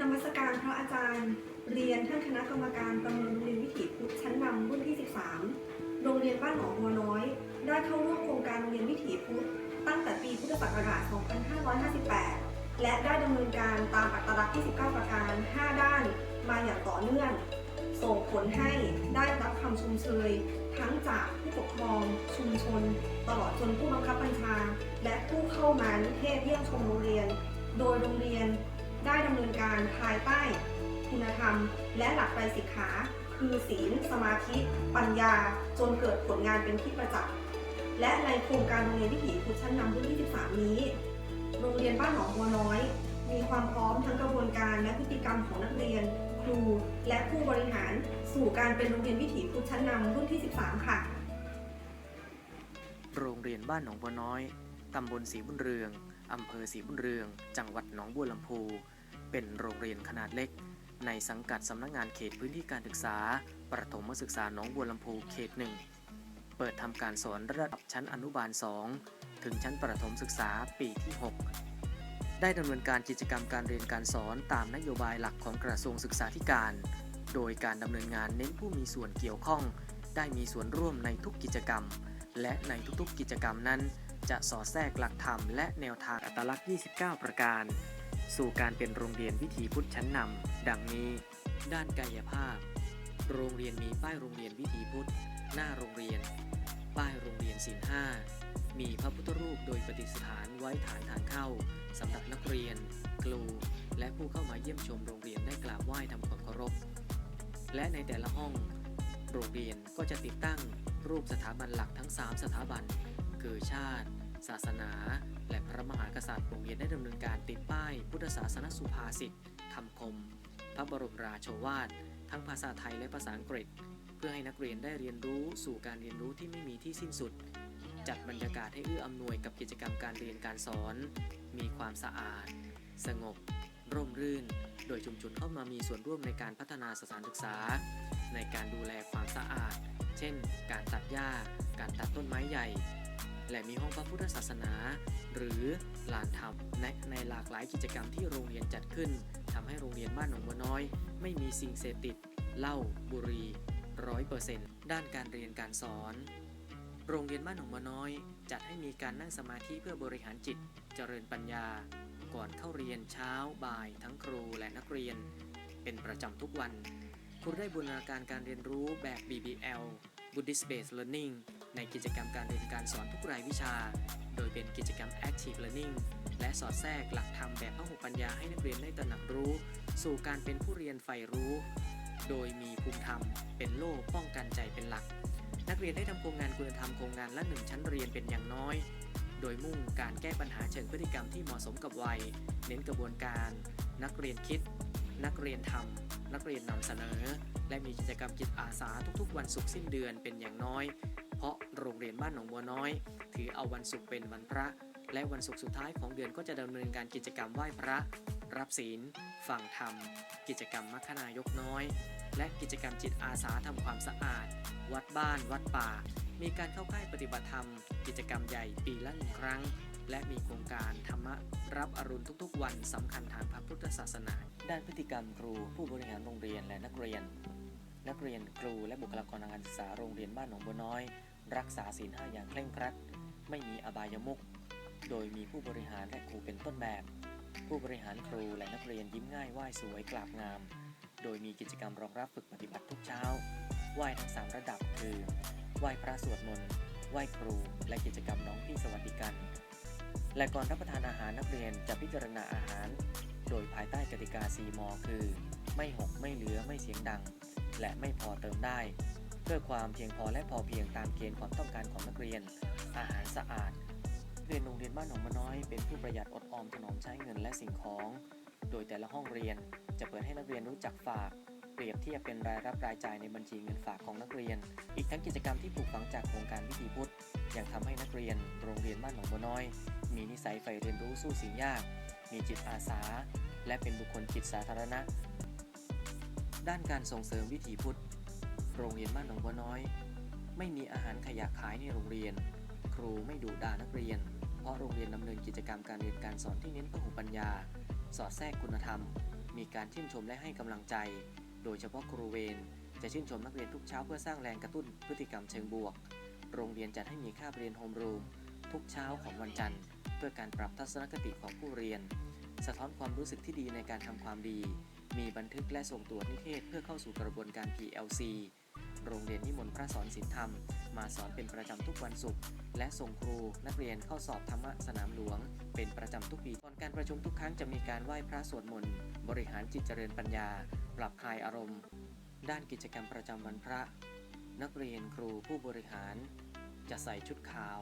นมัสการพระอาจารย์ เรียนท่านคณะกรรมการประเมินโรงเรียนวิถีพุทธชั้นนำรุ่นที่ 13 โรงเรียนบ้านหนองบัวน้อย ได้เข้าร่วมโครงการโรงเรียนวิถีพุทธตั้งแต่ปีพุทธศักราช 2558 และได้ดำเนินการตามอัตลักษณ์ที่ 19 ประการ 5 ด้านมาอย่างต่อเนื่อง ส่งผลให้ได้รับคำชมเชย ทั้งจากผู้ปกครอง ชุมชน ตลอดจนผู้บังคับบัญชา และผู้เข้ามานิเทศเยี่ยมชมโรงเรียน โดยโรงเรียน ได้ดำเนินการภายใต้คุณธรรม และหลักไตรสิกขา คือศีล สมาธิ ปัญญา จนเกิดผลงานเป็นที่ประจักษ์ และในโครงการโรงเรียนวิถีพุทธชั้นนำรุ่นที่13 นี้ โรงเรียนบ้านหนองบัวน้อย มีความพร้อมทั้งกระบวนการและพฤติกรรมของนักเรียน ครู และผู้บริหารสู่การเป็นโรงเรียนวิถีพุทธชั้นนำรุ่นที่ 13 ค่ะ โรงเรียนบ้านหนองบัวน้อย ตำบลศรีบุญเรือง อำเภอศรีบุญเรือง จังหวัดหนองบัวลำพู เป็นโรงเรียนขนาดเล็ก ในสังกัดสำนักงานเขตพื้นที่การศึกษา ประถมศึกษาหนองบัวลำพูเขตหนึ่ง เปิดทำการสอนระดับชั้นอนุบาล 2 ถึงชั้นประถมศึกษาปีที่ 6 ได้ดำเนินการกิจกรรมการเรียนการสอนตามนโยบายหลักของกระทรวงศึกษาธิการ โดยการดำเนินงานเน้นผู้มีส่วนเกี่ยวข้อง ได้มีส่วนร่วมในทุกกิจกรรม และในทุกๆกิจกรรมนั้น จะสอดแทรกหลักธรรมและแนวทางอัตลักษณ์ 29 ประการ สู่การเป็นโรงเรียนวิถีพุทธชั้นนำดังนี้ ด้านกายภาพ โรงเรียนมีป้ายโรงเรียนวิถีพุทธ หน้าโรงเรียน ป้ายโรงเรียนศิลห้ามีพระพุทธรูปโดยปฏิสถานไว้ฐานทางเข้าสำหรับนักเรียน ครู และผู้เข้ามาเยี่ยมชมโรงเรียนได้กราบไหว้ทำความเคารพ และในแต่ละห้อง โรงเรียนก็จะติดตั้งรูปสถาบันหลักทั้ง 3 สถาบัน คือชาติ ศาสนา และพระมหากษัตริย์โรงเรียนได้ดำเนินการติดป้าย พุทธศาสนสุภาษิตคำคม พระบรมราโชวาท ทั้งภาษาไทยและภาษาอังกฤษ เพื่อให้นักเรียนได้เรียนรู้สู่การเรียนรู้ที่ไม่มีที่สิ้นสุด จัดบรรยากาศให้เอื้ออำนวยกับกิจกรรมการเรียนการสอน มีความสะอาด สงบ ร่มรื่น โดยชุมชนเข้ามามีส่วนร่วมในการพัฒนาสถานศึกษา ในการดูแลความสะอาด เช่น การตัดหญ้า การตัดต้นไม้ใหญ่ และมีห้องพระพุทธศาสนา หรือลานธรรมในในหลากหลายกิจกรรมที่โรงเรียนจัดขึ้นทำให้โรงเรียนบ้านหนองบัวน้อย ไม่มีสิ่งเสพติดเหล้าบุหรี่ร้อยเปอร์เซ็นต์ด้านการเรียนการสอน โรงเรียนบ้านหนองบัวน้อย จัดให้มีการนั่งสมาธิเพื่อบริหารจิต เจริญปัญญา ก่อนเข้าเรียนเช้าบ่าย ทั้งครูและนักเรียน เป็นประจำทุกวันครูได้บูรณาการการเรียนรู้แบบ BBL Buddhist Based Learning ในกิจกรรมการเรียนการสอนทุกรายวิชา โดยเป็นกิจกรรม Active Learning และสอดแทรกหลักธรรมแบบพหุปัญญาให้นักเรียนได้ตระหนักรู้ สู่การเป็นผู้เรียนใฝ่รู้ โดยมีภูมิธรรม เป็นโล่ป้องกันใจเป็นหลัก นักเรียนได้ทำโครงงานคุณธรรมโครงงานละหนึ่งชั้นเรียนเป็นอย่างน้อย โดยมุ่งการแก้ปัญหาเชิงพฤติกรรมที่เหมาะสมกับวัย เน้นกระบวนการ นักเรียนคิด นักเรียนทำนักเรียนนำเสนอ และมีกิจกรรมจิตอาสาทุกๆ วันศุกร์สิ้นเดือนเป็นอย่างน้อย พราะโรงเรียนบ้านหนองบัวน้อย ถือเอาวันศุกร์เป็นวันพระ และวันศุกร์สุดท้ายของเดือนก็จะดำเนินการกิจกรรมไหว้พระ รับศีลฟังธรรม กิจกรรมมัคคณายกน้อย และกิจกรรมจิตอาสาทำความสะอาด วัดบ้าน วัดป่า มีการเข้าค่ายปฏิบัติธรรม กิจกรรมใหญ่ปีละหนึ่งครั้ง และมีโครงการธรรมะรับอรุณทุกๆ วันสำคัญทางพระพุทธศาสนา ด้านพฤติกรรมครูผู้บริหารโรงเรียนและนักเรียนนักเรียนครูและบุคลากรทางการศึกษาโรงเรียนบ้านหนองบัวน้อย รักษาศีลห้าอย่างเคร่งครัด ไม่มีอบายมุขโดยมีผู้บริหารและครูเป็นต้นแบบ ผู้บริหารครูและนักเรียนยิ้มง่ายไหว้สวยกราบงาม โดยมีกิจกรรมรองรับฝึกปฏิบัติทุกเช้า ไหว้ทั้งสามระดับคือ ไหว้พระสวดมนต์ ไหว้ครู และกิจกรรมน้องพี่สวัสดิกัน และก่อนรับประทานอาหารนักเรียนจะพิจารณาอาหาร โดยภายใต้กติกา 4 ม คือ ไม่หก ไม่เหลือ ไม่เสียงดัง และไม่พอเติมได้ เพื่อความเพียงพอและพอเพียงตามเกณฑ์ความต้องการของนักเรียน อาหารสะอาดเรียนโรงเรียนบ้านหนองมะน้อยเป็นผู้ประหยัดอดออมถนอมใช้เงินและสิ่งของ โดยแต่ละห้องเรียนจะเปิดให้นักเรียนรู้จักฝาก เปรียบเทียบเป็นรายรับรายจ่ายในบัญชีเงินฝากของนักเรียน อีกทั้งกิจกรรมที่ปลูกฝังจากโครงการวิถีพุทธยังทำให้นักเรียนโรงเรียนบ้านหนองบัวน้อย มีนิสัยใฝ่เรียนรู้สู้สิ่งยาก มีจิตอาสา และเป็นบุคคลจิตสาธารณะ ด้านการส่งเสริมวิถีพุทธ โรงเรียนบ้านหนองบัวน้อย ไม่มีอาหารขยะขายในโรงเรียน ครูไม่ดุด่านักเรียน เพราะโรงเรียนดำเนินกิจกรรมการเรียนการสอนที่เน้นพหุปัญญา สอดแทรกคุณธรรม มีการชื่นชมและให้กำลังใจ โดยเฉพาะครูเวรจะชื่นชมนักเรียนทุกเช้าเพื่อสร้างแรงกระตุ้นพฤติกรรมเชิงบวก โรงเรียนจัดให้มีคาบเรียนโฮมรูมทุกเช้าของวันจันทร์ เพื่อการปรับทัศนคติของผู้เรียน สะท้อนความรู้สึกที่ดีในการทำความดี มีบันทึกและส่งตรวจนิเทศเพื่อเข้าสู่กระบวนการ PLC โรงเรียนนิมนต์พระสอนศีลธรรม มาสอนเป็นประจำทุกวันศุกร์และส่งครูนักเรียนเข้าสอบธรรมะสนามหลวง เป็นประจำทุกปีก่อนการประชุมทุกครั้งจะมีการไหว้พระสวดมนต์บริหารจิตเจริญปัญญา ปรับคลายอารมณ์ ด้านกิจกรรมประจำวันพระ นักเรียนครูผู้บริหาร จะใส่ชุดขาว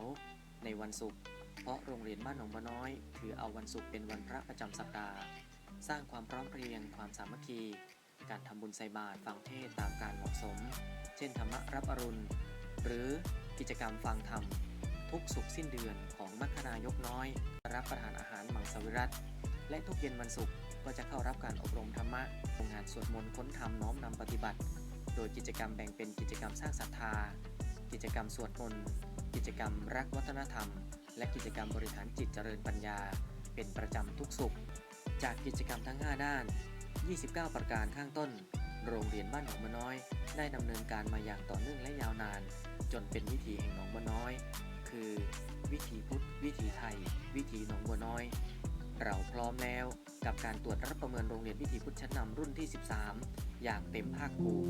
ในวันศุกร์เพราะโรงเรียนบ้านหนองบัวน้อย ถือเอาวันศุกร์เป็นวันพระประจำสัปดาห์ สร้างความพร้อมเพรียงความสามัคคี การทำบุญใส่บาตรฟังเทศตามการเหมาะสม เช่นธรรมะรับอรุณ หรือกิจกรรมฟังธรรม ทุกสุขสิ้นเดือนของมัคคณายกน้อย รับประทานอาหารมังสวิรัตและทุกเย็นวันศุกร์ก็จะเข้ารับการอบรมธรรมะงานสวดมนต์ค้นธรรมน้อมนำปฏิบัติ โดยกิจกรรมแบ่งเป็นกิจกรรมสร้างศรัทธา กิจกรรมสวดมนต์กิจกรรมรักวัฒนธรรม และกิจกรรมบริหารจิตเจริญปัญญา เป็นประจำทุกสุข จากกิจกรรมทั้ง 5 ด้าน 29 ประการข้างต้น โรงเรียนบ้านหนองมะน้อย ได้ดำเนินการมาอย่างต่อเนื่องและยาวนาน จนเป็นวิถีแห่งหนองบัวน้อย คือ วิถีพุทธ วิถีไทย วิถีหนองบัวน้อย เราพร้อมแล้วกับการตรวจรับประเมินโรงเรียนวิถีพุทธชั้นนำรุ่นที่ 13 อย่างเต็มภาคภูมิ